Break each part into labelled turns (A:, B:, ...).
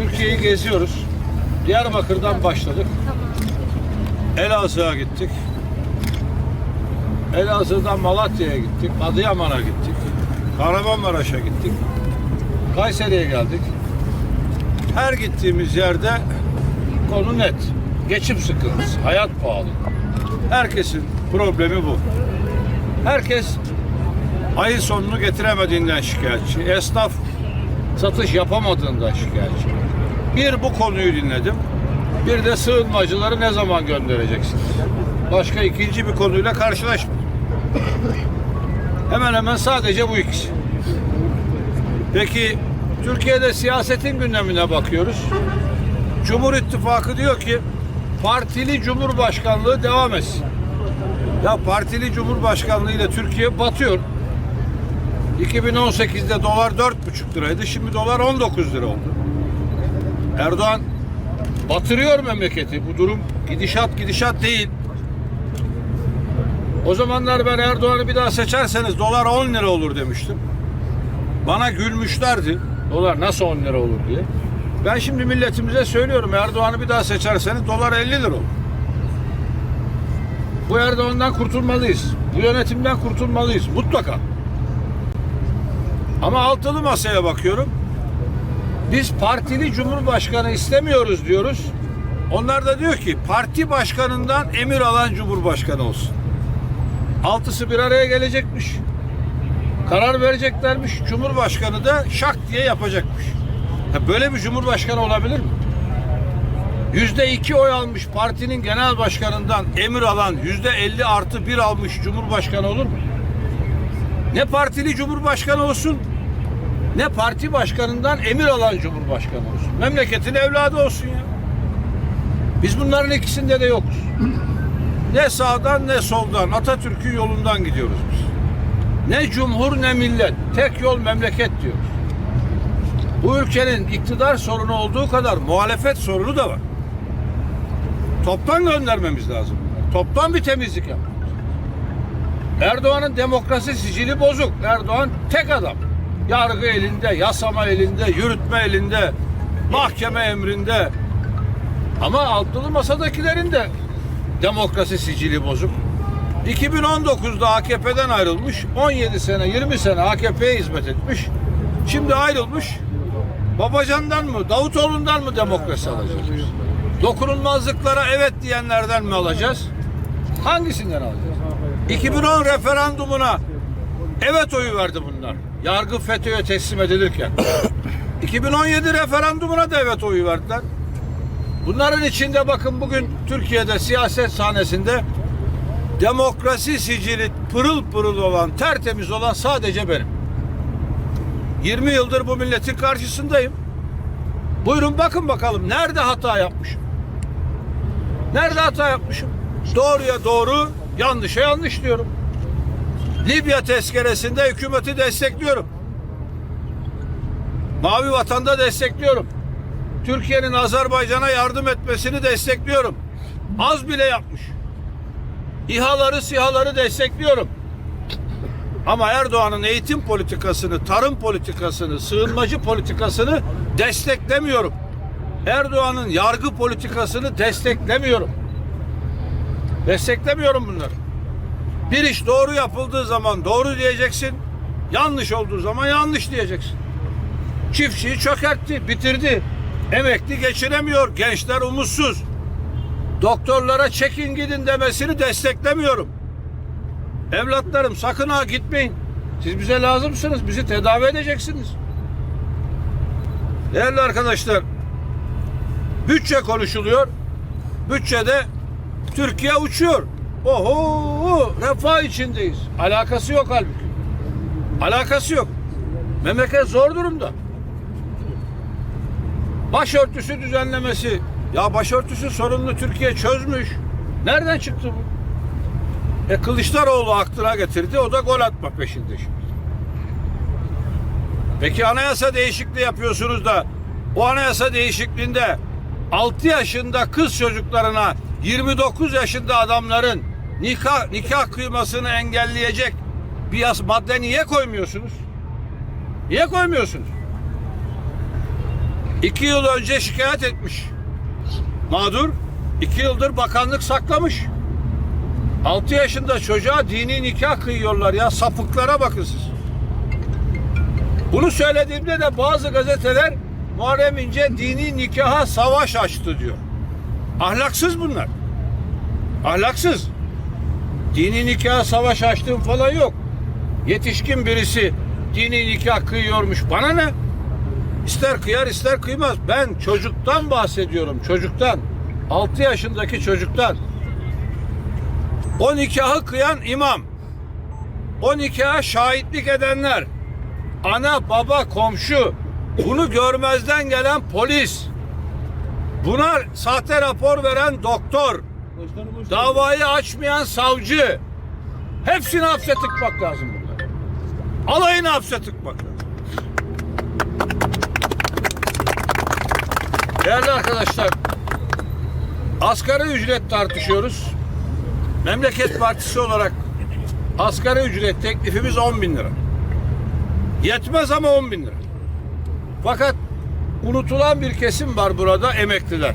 A: Türkiye'yi geziyoruz. Diyarbakır'dan başladık. Elazığ'a gittik. Elazığ'dan Malatya'ya gittik. Adıyaman'a gittik. Kahramanmaraş'a gittik. Kayseri'ye geldik. Her gittiğimiz yerde konu net. Geçim sıkıntısı, hayat pahalı. Herkesin problemi bu. Herkes ayın sonunu getiremediğinden şikayetçi. Esnaf satış yapamadığından şikayetçi. Bir bu konuyu dinledim. Bir de sığınmacıları ne zaman göndereceksiniz? Başka ikinci bir konuyla karşılaşmadım. Hemen hemen sadece bu ikisi. Peki Türkiye'de siyasetin gündemine bakıyoruz. Cumhur İttifakı diyor ki partili cumhurbaşkanlığı devam etsin. Ya partili cumhurbaşkanlığı ile Türkiye batıyor. 2018'de dolar 4,5 liraydı. Şimdi dolar 19 lira oldu. Erdoğan batırıyor memleketi. Bu durum gidişat gidişat değil. O zamanlar ben Erdoğan'ı bir daha seçerseniz dolar 10 lira olur demiştim. Bana gülmüşlerdi. Dolar nasıl 10 lira olur diye. Ben şimdi milletimize söylüyorum Erdoğan'ı bir daha seçerseniz dolar 50 lira olur. Bu Erdoğan'dan kurtulmalıyız. Bu yönetimden kurtulmalıyız. Mutlaka. Ama altılı masaya bakıyorum. Biz partili cumhurbaşkanı istemiyoruz diyoruz. Onlar da diyor ki parti başkanından emir alan cumhurbaşkanı olsun. Altısı bir araya gelecekmiş. Karar vereceklermiş. Cumhurbaşkanı da şak diye yapacakmış. Ya böyle bir cumhurbaşkanı olabilir mi? Yüzde iki oy almış partinin genel başkanından emir alan yüzde elli artı bir almış cumhurbaşkanı olur mu? Ne partili cumhurbaşkanı olsun ne parti başkanından emir alan cumhurbaşkanı olsun. Memleketin evladı olsun ya. Biz bunların ikisinde de yokuz. Ne sağdan ne soldan Atatürk'ün yolundan gidiyoruz biz. Ne cumhur ne millet. Tek yol memleket diyoruz. Bu ülkenin iktidar sorunu olduğu kadar muhalefet sorunu da var. Toptan göndermemiz lazım. Toptan bir temizlik yap. Erdoğan'ın demokrasi sicili bozuk. Erdoğan tek adam. Yargı elinde, yasama elinde, yürütme elinde, mahkeme emrinde. Ama altılı masadakilerin de demokrasi sicili bozuk. 2019'da AKP'den ayrılmış, 17 sene, 20 sene AKP'ye hizmet etmiş. Şimdi ayrılmış. Babacan'dan mı, Davutoğlu'ndan mı demokrasi alacağız? Dokunulmazlıklara evet diyenlerden mi alacağız? Hangisinden alacağız? 2010 referandumuna evet oyu verdi bunlar. Yargı FETÖ'ye teslim edilirken. 2017 referandumuna da evet oyu verdiler. Bunların içinde bakın bugün Türkiye'de siyaset sahnesinde demokrasi sicili pırıl pırıl olan, tertemiz olan sadece benim. 20 yıldır bu milletin karşısındayım. Buyurun bakın bakalım nerede hata yapmışım? Nerede hata yapmışım? Doğruya doğru, yanlışa yanlış diyorum. Libya tezkeresinde hükümeti destekliyorum. Mavi vatanda destekliyorum. Türkiye'nin Azerbaycan'a yardım etmesini destekliyorum. Az bile yapmış. İHA'ları, SİHA'ları destekliyorum. Ama Erdoğan'ın eğitim politikasını, tarım politikasını, sığınmacı politikasını desteklemiyorum. Erdoğan'ın yargı politikasını desteklemiyorum. Desteklemiyorum bunları. Bir iş doğru yapıldığı zaman doğru diyeceksin. Yanlış olduğu zaman yanlış diyeceksin. Çiftçiyi çökertti, bitirdi. Emekli geçiremiyor, gençler umutsuz. Doktorlara çekin gidin demesini desteklemiyorum. Evlatlarım sakın ha gitmeyin. Siz bize lazımsınız. Bizi tedavi edeceksiniz. Değerli arkadaşlar, bütçe konuşuluyor. Bütçede Türkiye uçuyor. Oho, refah içindeyiz. Alakası yok halbuki. Alakası yok. Memleket zor durumda. Başörtüsü düzenlemesi. Ya başörtüsü sorununu Türkiye çözmüş. Nereden çıktı bu? E Kılıçdaroğlu aklına getirdi. O da gol atma peşinde şimdi. Peki anayasa değişikliği yapıyorsunuz da o anayasa değişikliğinde 6 yaşında kız çocuklarına 29 yaşında adamların nikah nikah kıymasını engelleyecek bir yas madde niye koymuyorsunuz? Niye koymuyorsunuz? iki yıl önce şikayet etmiş. Mağdur iki yıldır bakanlık saklamış. 6 yaşında çocuğa dini nikah kıyıyorlar ya sapıklara bakın siz. Bunu söylediğimde de bazı gazeteler Muharrem İnce dini nikaha savaş açtı diyor. Ahlaksız bunlar. Ahlaksız. Dini nikaha savaş açtığım falan yok. Yetişkin birisi dini nikah kıyıyormuş. Bana ne? İster kıyar ister kıymaz. Ben çocuktan bahsediyorum. Çocuktan. 6 yaşındaki çocuktan. O nikahı kıyan imam. O nikaha şahitlik edenler. Ana, baba, komşu. Bunu görmezden gelen polis. Buna sahte rapor veren doktor. Davayı açmayan savcı. Hepsini hapse tıkmak lazım bunlar. Alayını hapse tıkmak lazım. Değerli arkadaşlar, asgari ücret tartışıyoruz. Memleket Partisi olarak asgari ücret teklifimiz 10 bin lira. Yetmez ama 10 bin lira. Fakat unutulan bir kesim var burada emekliler.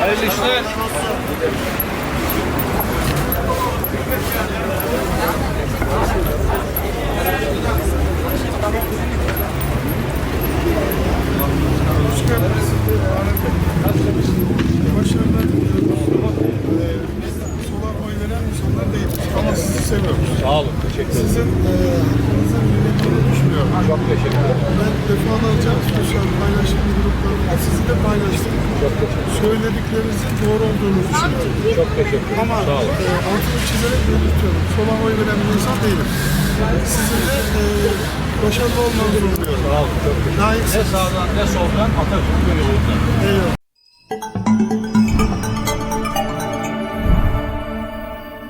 A: Hayırlı işler.
B: Başarılar diliyoruz. Ee, biz sola oy veren insanlar değiliz ama sizi seviyoruz.
A: Sağ olun. Teşekkür ederim.
B: Sizin e, hakkınızın kıymetini düşünüyorum.
A: Çok teşekkür ederim.
B: Ben defalarca sosyal paylaşım gruplarında sizi de paylaştım. Söylediklerinizin doğru olduğunu düşünüyorum.
A: Çok teşekkür ederim.
B: Ama
A: Sağ olun.
B: e, altını çizerek belirtiyorum. Sola oy veren bir insan değilim. Sizin de e, başarılı olmanızı umuyorum.
A: Sağ olun. Çok teşekkür ederim. Ne sağdan ne soldan Atatürk yolundan.
B: Eyvallah.